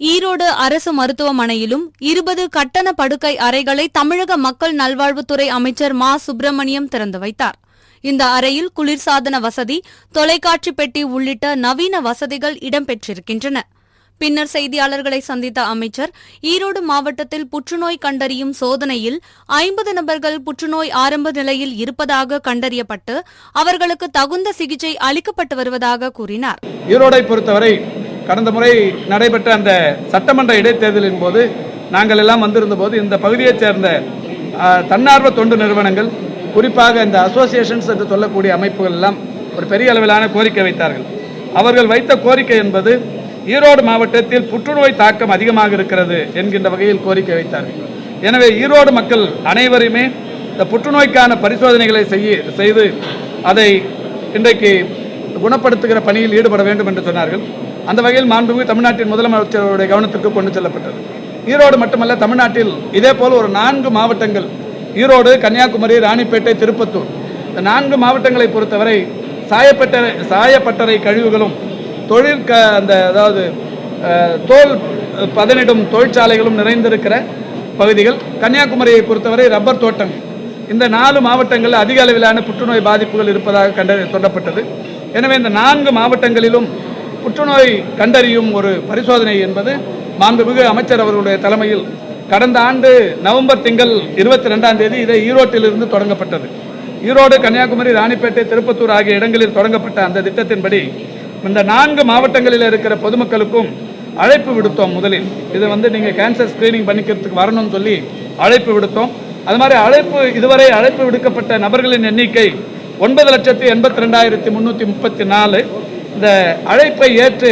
ஈரோடு அரசு மருத்துவமனையிலும் இருபது கட்டண படுக்கை அறைகளை தமிழக மக்கள் நல்வாழ்வுத்துறை அமைச்சர் மா. சுப்பிரமணியம் திறந்து வைத்தார். இந்த அறையில் குளிர்சாதன வசதி தொலைக்காட்சி பெட்டி உள்ளிட்ட நவீன வசதிகள் இடம்பெற்றிருக்கின்றன. பின்னர் செய்தியாளர்களை சந்தித்த அமைச்சர் ஈரோடு மாவட்டத்தில் புற்றுநோய் கண்டறியும் சோதனையில் ஐம்பது நபர்கள் புற்றுநோய் ஆரம்ப நிலையில் இருப்பதாக கண்டறியப்பட்டு அவர்களுக்கு தகுந்த சிகிச்சை அளிக்கப்பட்டு வருவதாக கூறினார். ஈரோடை பொறுத்தவரை கடந்த முறை நடைபெற்ற அந்த சட்டமன்ற இடைத்தேர்தலின் போது நாங்கள் எல்லாம் வந்திருந்த போது இந்த பகுதியைச் சேர்ந்த தன்னார்வ தொண்டு நிறுவனங்கள் குறிப்பாக இந்த அசோசியேஷன்ஸ் என்று சொல்லக்கூடிய அமைப்புகள் எல்லாம் ஒரு பெரிய அளவிலான கோரிக்கை வைத்தார்கள். அவர்கள் வைத்த கோரிக்கை என்பது ஈரோடு மாவட்டத்தில் புற்றுநோய் தாக்கம் அதிகமாக இருக்கிறது என்கின்ற வகையில் கோரிக்கை வைத்தார்கள். எனவே ஈரோடு மக்கள் அனைவருமே இந்த புற்றுநோய்க்கான பரிசோதனைகளை செய்ய செய்து அதை இன்றைக்கு குணப்படுத்துகிற பணியில் ஈடுபட வேண்டும் என்று சொன்னார்கள். அந்த வகையில் மாண்புமிகு தமிழ்நாட்டின் முதலமைச்சருடைய கவனத்திற்கு கொண்டு செல்லப்பட்டது. ஈரோடு மட்டுமல்ல தமிழ்நாட்டில் இதே போல் ஒரு நான்கு மாவட்டங்கள் ஈரோடு கன்னியாகுமரி ராணிப்பேட்டை திருப்பத்தூர். இந்த நான்கு மாவட்டங்களை பொறுத்தவரை சாயப்பட்டறை சாயப்பட்டறை கழிவுகளும் தொழில் க அந்த அதாவது அஹ், தோல் பதனிடும் தொழிற்சாலைகளும் நிறைந்திருக்கிற பகுதிகள். கன்னியாகுமரியை பொறுத்தவரை ரப்பர் தோட்டம். இந்த நாலு மாவட்டங்களில் அதிக அளவிலான புற்றுநோய் பாதிப்புகள் இருப்பதாக கண்ட சொல்லப்பட்டது எனவே இந்த நான்கு மாவட்டங்களிலும் புற்றுநோய் கண்டறியும் ஒரு பரிசோதனை என்பது மாண்புமிகு அமைச்சர் அவர்களுடைய தலைமையில் கடந்த ஆண்டு நவம்பர் திங்கள் இருபத்தி ரெண்டாம் தேதி இதை ஈரோட்டிலிருந்து தொடங்கப்பட்டது. ஈரோடு கன்னியாகுமரி ராணிப்பேட்டை திருப்பத்தூர் ஆகிய இடங்களில் தொடங்கப்பட்ட அந்த திட்டத்தின்படி இந்த நான்கு மாவட்டங்களில் இருக்கிற பொதுமக்களுக்கும் அழைப்பு விடுத்தோம் முதலில். இதை வந்து நீங்கள் கேன்சர் ஸ்கிரீனிங் பண்ணிக்கிறதுக்கு வரணும்னு சொல்லி அழைப்பு விடுத்தோம். அது மாதிரி அழைப்பு இதுவரை அழைப்பு விடுக்கப்பட்ட நபர்களின் எண்ணிக்கை ஒன்பது லட்சத்தி எண்பத்தி ரெண்டாயிரத்தி முந்நூற்றி முப்பத்தி நாலு. இந்த அழைப்பை ஏற்று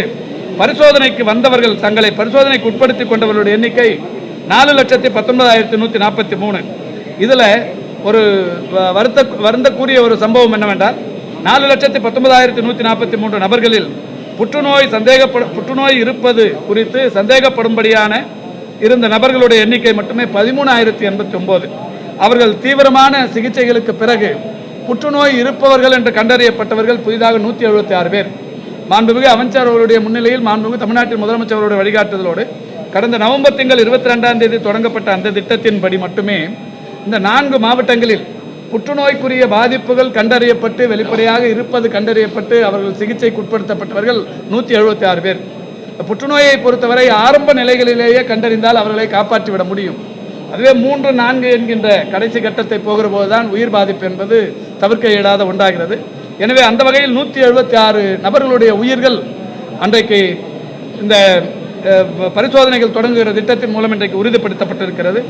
பரிசோதனைக்கு வந்தவர்கள் தங்களை பரிசோதனைக்கு உட்படுத்திக் கொண்டவர்களுடைய எண்ணிக்கை நாலு லட்சத்தி பத்தொன்பதாயிரத்தி நூற்றி நாற்பத்தி மூணு. இதில் ஒரு வருத்த வருந்தக்கூடிய ஒரு சம்பவம் என்னவென்றால் நாலு லட்சத்தி பத்தொன்பதாயிரத்தி நூற்றி நாற்பத்தி மூன்று நபர்களில் புற்றுநோய் சந்தேகப்பட புற்றுநோய் இருப்பது குறித்து சந்தேகப்படும்படியான இருந்த நபர்களுடைய எண்ணிக்கை மட்டுமே பதிமூணாயிரத்தி எண்பத்தி ஒம்பது அவர்கள் தீவிரமான சிகிச்சைகளுக்கு பிறகு புற்றுநோய் இருப்பவர்கள் என்று கண்டறியப்பட்டவர்கள் புதிதாக நூற்றி எழுபத்தி ஆறு பேர். மாண்புமிகு அமைச்சர் அவருடைய முன்னிலையில் மாண்புமிகு தமிழ்நாட்டின் முதலமைச்சர் அவருடைய வழிகாட்டுதலோடு கடந்த நவம்பர் திங்கள் இருபத்தி ரெண்டாம் தேதி தொடங்கப்பட்ட அந்த திட்டத்தின்படி மட்டுமே இந்த நான்கு மாவட்டங்களில் புற்றுநோய்க்குரிய பாதிப்புகள் கண்டறியப்பட்டு வெளிப்படையாக இருப்பது கண்டறியப்பட்டு அவர்கள் சிகிச்சைக்கு உட்படுத்தப்பட்டவர்கள் நூற்றி எழுபத்தி ஆறு பேர் புற்றுநோயை பொறுத்தவரை ஆரம்ப நிலைகளிலேயே கண்டறிந்தால் அவர்களை காப்பாற்றிவிட முடியும். அதுவே மூன்று நான்கு என்கின்ற கடைசி கட்டத்தை போகிற போதுதான் உயிர் பாதிப்பு என்பது தவிர்க்க இயலாத உண்டாகிறது எனவே அந்த வகையில் நூற்றி எழுபத்தி ஆறு நபர்களுடைய உயிர்கள் அன்றைக்கு இந்த பரிசோதனைகள் தொடங்குகிற திட்டத்தின் மூலம் இன்றைக்கு உறுதிப்படுத்தப்பட்டிருக்கிறது.